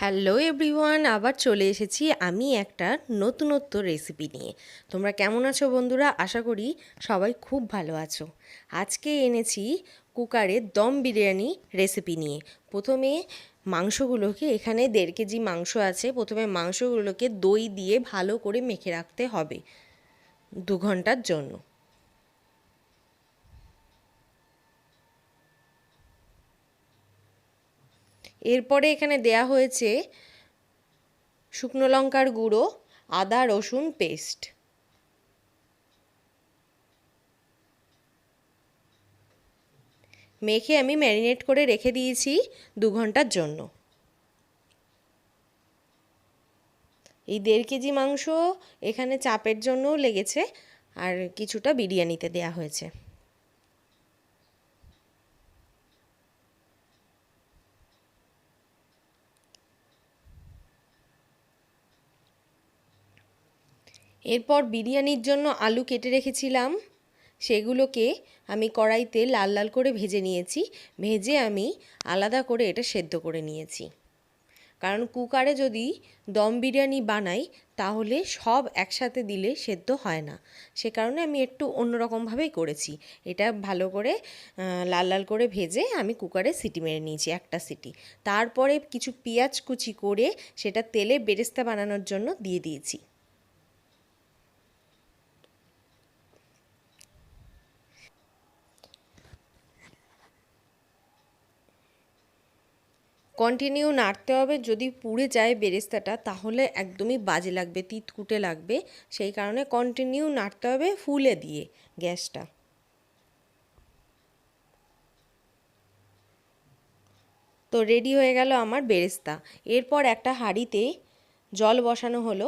Hello everyone, আবার চলে এসেছি আমি একটা নতুনত্ব রেসিপি নিয়ে। তোমরা কেমন আছো বন্ধুরা? আশা করি সবাই খুব ভালো আছো। আজকে এনেছি কুকারে দম বিরিয়ানি রেসিপি নিয়ে। প্রথমে মাংসগুলোকে, এখানে দেড় কেজি মাংস আছে, প্রথমে মাংসগুলোকে দই দিয়ে ভালো করে মেখে রাখতে হবে দু ঘণ্টার জন্য। এরপরে এখানে দেয়া হয়েছে শুকনো লঙ্কার গুঁড়ো, আদা, রসুন পেস্ট। মেখে আমি ম্যারিনেট করে রেখে দিয়েছি দু ঘণ্টার জন্য। এই দেড় কেজি মাংস এখানে চাপের জন্যও লেগেছে, আর কিছুটা বিরিয়ানিতে দেয়া হয়েছে। এরপর বিরিয়ানির জন্য আলু কেটে রেখেছিলাম। সেগুলোকে আমি কড়াইতে লাল লাল করে ভেজে নিয়েছি। ভেজে আমি আলাদা করে এটা সেদ্ধ করে নিয়েছি। কারণ কুকারে যদি দম বিরিয়ানি বানাই, তাহলে সব একসাথে দিলে সেদ্ধ হয় না। সে কারণে আমি একটু অন্যরকমভাবেই করেছি। এটা ভালো করে লাল লাল করে ভেজে আমি কুকারে সিটি মেরে নিয়েছি, একটা সিটি। তারপরে কিছু পেঁয়াজ কুচি করে সেটা তেলে বেরেস্তা বানানোর জন্য দিয়ে দিয়েছি। কন্টিনিউ নাড়তে হবে। যদি পুড়ে যায় বেরেস্তাটা, তাহলে একদমই বাজে লাগবে, তিতকুটে লাগবে। সেই কারণে কন্টিনিউ নাড়তে হবে ফুলে দিয়ে গ্যাসটা। তো রেডি হয়ে গেল আমার বেরেস্তা। এরপর একটা হাঁড়িতে জল বসানো হলো।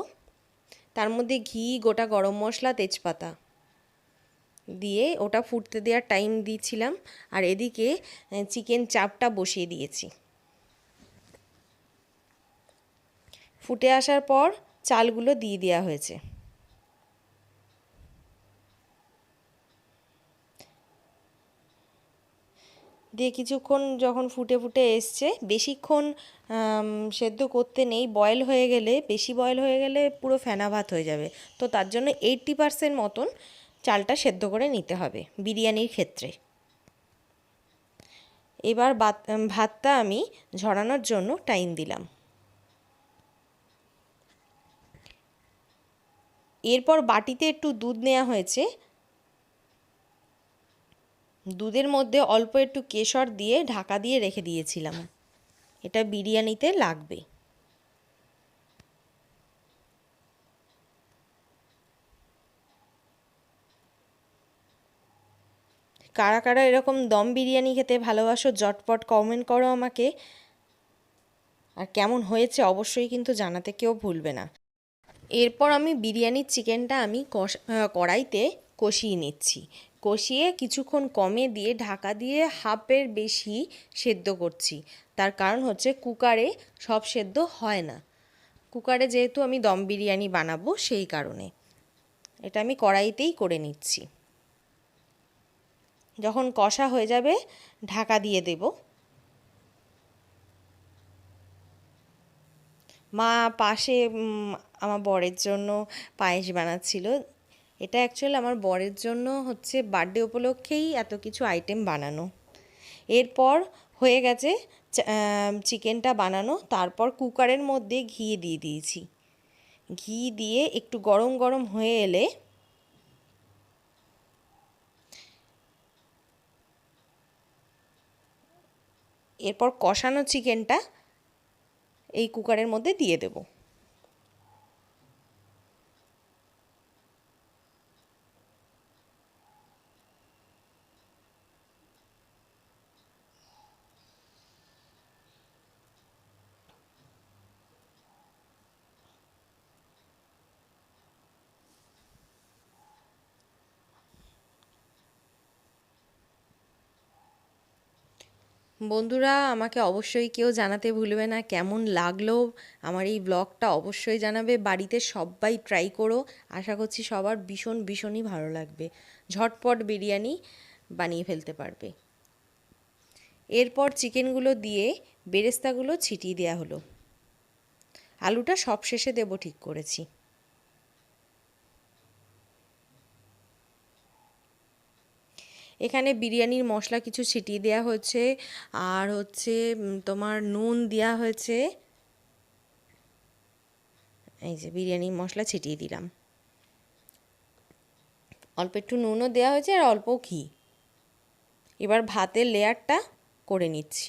তার মধ্যে ঘি, গোটা গরম মশলা, তেজপাতা দিয়ে ওটা ফুটতে দেওয়ার টাইম দিয়েছিলাম আর এদিকে চিকেন চাপটা বসিয়ে দিয়েছি। ফুটে আসার পর চালগুলো দিয়ে দেওয়া হয়েছে। দিয়ে কিছুক্ষণ যখন ফুটে ফুটে এসছে, বেশিক্ষণ সেদ্ধ করতে নেই বয়েল হয়ে গেলে, বেশি বয়েল হয়ে গেলে পুরো ফেনা ভাত হয়ে যাবে। তো তার জন্য এইট্টি পারসেন্ট মতন চালটা সেদ্ধ করে নিতে হবে বিরিয়ানির ক্ষেত্রে। এবার ভাতটা আমি ঝরানোর জন্য টাইম দিলাম। এরপর বাটিতে একটু দুধ নেওয়া হয়েছে। দুধের মধ্যে অল্প একটু কেশর দিয়ে ঢাকা দিয়ে রেখে দিয়েছিলাম। এটা বিরিয়ানিতে লাগবে। কারা কারা এরকম দম বিরিয়ানি খেতে ভালোবাসো জটপট কমেন্ট করো আমাকে। আর কেমন হয়েছে অবশ্যই কিন্তু জানাতে কেউ ভুলবে না। এরপর আমি বিরিয়ানির চিকেনটা আমি কড়াইতে কষিয়ে নিচ্ছি। কষিয়ে কিছুক্ষণ কমে দিয়ে ঢাকা দিয়ে হাফের বেশি সেদ্ধ করছি। তার কারণ হচ্ছে কুকারে সব সেদ্ধ হয় না। কুকারে যেহেতু আমি দম বিরিয়ানি বানাবো সেই কারণে। এটা আমি কড়াইতেই করে নিচ্ছি। যখন কষা হয়ে যাবে, ঢাকা দিয়ে দেবো। মা পাশে আমার বরের জন্য পায়েস বানাচ্ছিল। এটা অ্যাকচুয়ালি আমার বরের জন্য হচ্ছে বার্থডে উপলক্ষেই এত কিছু আইটেম বানানো। এরপর হয়ে গেছে চিকেনটা বানানো, তারপর কুকারের মধ্যে ঘি দিয়ে দিয়েছি। ঘি দিয়ে একটু গরম গরম হয়ে এলে এরপর কষানো চিকেনটা এই কুকারের মধ্যে দিয়ে দেবো। বন্ধুরা, আমাকে অবশ্যই কেউ জানাতে ভুলবে না কেমন লাগল আমার এই ব্লগটা অবশ্যই জানাবে। বাড়িতে সবাই ট্রাই করো। আশা করছি সবার ভীষণ, ভীষণই ভালো লাগবে। ঝটপট বিরিয়ানি বানিয়ে ফেলতে পারবে। এরপর চিকেনগুলো দিয়ে বেরেস্তাগুলো ছিটিয়ে দেওয়া হলো। আলুটা সব শেষে দেবো ঠিক করেছি। এখানে বিরিয়ানির মশলা কিছু ছিটিয়ে দেওয়া হয়েছে। আর হচ্ছে তোমার নুন দেওয়া হয়েছে। এই যে বিরিয়ানির মশলা ছিটিয়ে দিলাম। অল্প একটু নুনও দেওয়া হয়েছে আর অল্প ঘি। এবার ভাতের লেয়ারটা করে নিচ্ছি।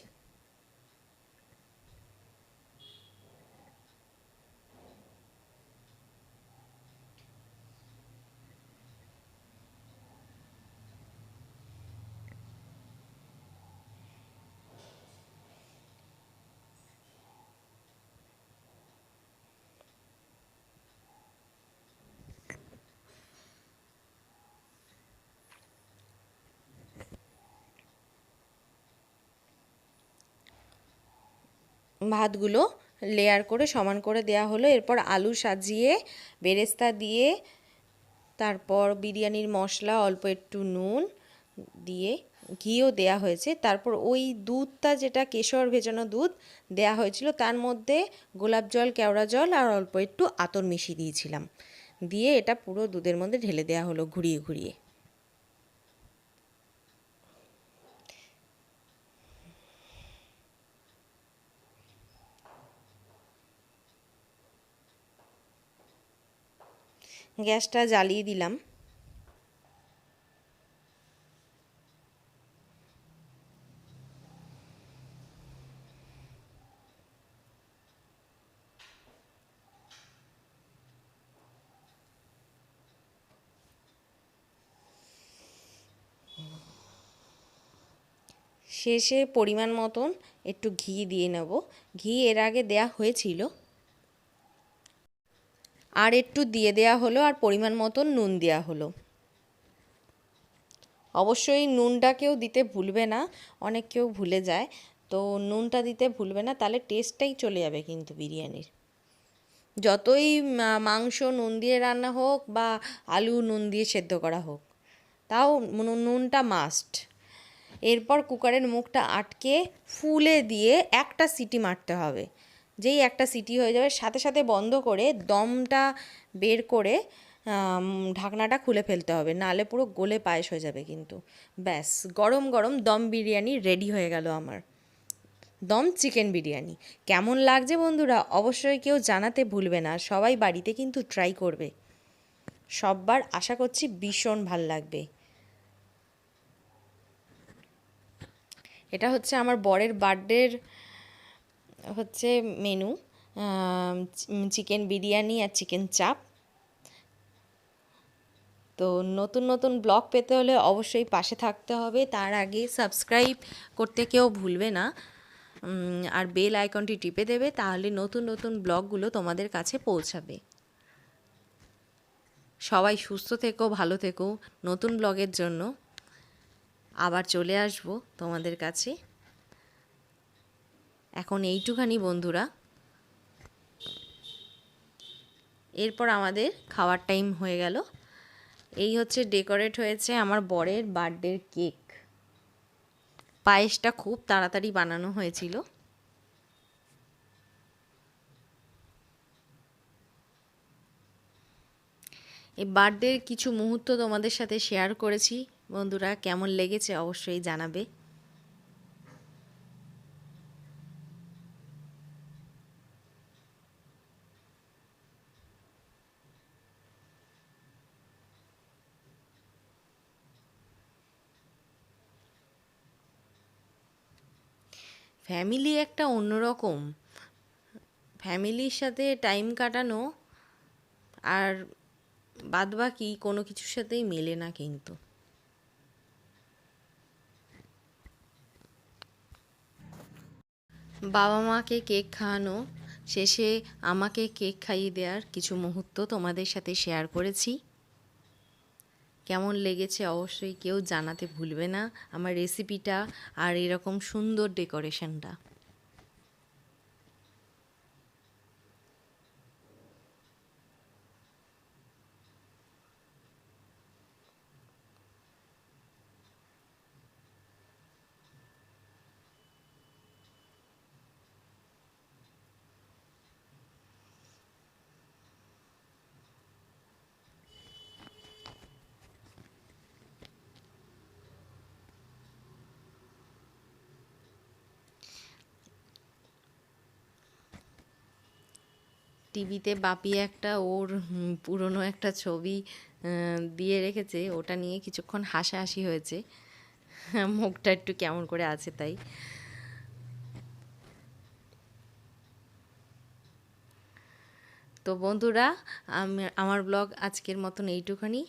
ভাতগুলো লেয়ার করে সমান করে দেয়া হলো। এরপর আলু সাজিয়ে, বেরেস্তা দিয়ে, তারপর বিরিয়ানির মশলা, অল্প একটু নুন দিয়ে ঘিও দেয়া হয়েছে। তারপর ওই দুধটা যেটা কেশর ভেজানো দুধ দেয়া হয়েছিল, তার মধ্যে গোলাপ জল, কেওড়া জল আর অল্প একটু আতর মিশিয়ে দিয়েছিলাম। দিয়ে এটা পুরো দুধের মধ্যে ঢেলে দেওয়া হলো ঘুরিয়ে ঘুরিয়ে। গ্যাসটা জ্বালিয়ে দিলাম। শেষে পরিমাণ মতন একটু ঘি দিয়ে নেব। ঘি এর আগে দেয়া হয়েছিল। আর একটু দিয়ে দেয়া হলো আর পরিমাণ মতন নুন দেওয়া হলো। অবশ্যই নুনটাকেও দিতে ভুলবে না, অনেক কেউ ভুলে যায়। তো নুনটা দিতে ভুলবে না, তাহলে টেস্টটাই চলে যাবে কিন্তু বিরিয়ানির। যতই মাংস নুন দিয়ে রান্না হোক বা আলু নুন দিয়ে সেদ্ধ করা হোক, তাও নুনটা মাস্ট এরপর কুকারের মুখটা আটকে, ফুলে দিয়ে একটা সিটি মারতে হবে। যেই একটা সিটি হয়ে যাবে, সাথে সাথে বন্ধ করে দমটা বের করে ঢাকনাটা খুলে ফেলতে হবে। নালে পুরো গলে পায়েস হয়ে যাবে কিন্তু। ব্যাস, গরম গরম দম বিরিয়ানি রেডি হয়ে গেল আমার। দম চিকেন বিরিয়ানি। কেমন লাগছে বন্ধুরা? অবশ্যই কেউ জানাতে ভুলবে না। সবাই বাড়িতে কিন্তু ট্রাই করবে। সববার আশা করছি ভীষণ ভালো লাগবে। এটা হচ্ছে আমার বরের বার্থডের হচ্ছে মেনু চিকেন বিরিয়ানি আর চিকেন চাপ তো নতুন নতুন ব্লগ পেতে হলে অবশ্যই পাশে থাকতে হবে। তার আগে সাবস্ক্রাইব করতে কেউ ভুলবে না। আর বেল আইকনটি টিপে দেবে, তাহলে নতুন নতুন ব্লগগুলো তোমাদের কাছে পৌঁছাবে। সবাই সুস্থ থেকো, ভালো থেকো। নতুন ব্লগের জন্য আবার চলে আসব তোমাদের কাছে। এখন এইটুখানি বন্ধুরা। এরপর আমাদের খাওয়ার টাইম হয়ে গেল। এই হচ্ছে ডেকোরেট হয়েছে আমার বরের বার্থডের কেক। পায়েসটা খুব তাড়াতাড়ি বানানো হয়েছিল। এই বার্থডের কিছু মুহূর্ত তোমাদের সাথে শেয়ার করেছি। বন্ধুরা, কেমন লেগেছে অবশ্যই জানাবে। ফ্যামিলি একটা অন্যরকম। ফ্যামিলির সাথে টাইম কাটানো আর বাদবাকি কোনো কিছুর সাথেই মেলে না কিন্তু। বাবা মাকে কেক খাওয়ানো, শেষে আমাকে কেক খাইয়ে দেওয়ার কিছু মুহূর্ত তোমাদের সাথে শেয়ার করেছি। কেমন লেগেছে অবশ্যই কেউ জানাতে ভুলবে না। আমার রেসিপিটা আর এরকম সুন্দর ডেকোরেশনটা টিভিতে বাপি একটা, ওর পুরনো একটা ছবি দিয়ে রেখেছে। ওটা নিয়ে কিছুক্ষণ হাসাহাসি হয়েছে। মুখটা একটু কেমন করে আছে তাই। তো বন্ধুরা, আমি, আমার ব্লগ আজকের মতন এইটুখানি।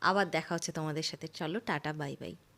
আবার দেখা হচ্ছে তোমাদের সাথে। চলো, টাটা, বাই বাই।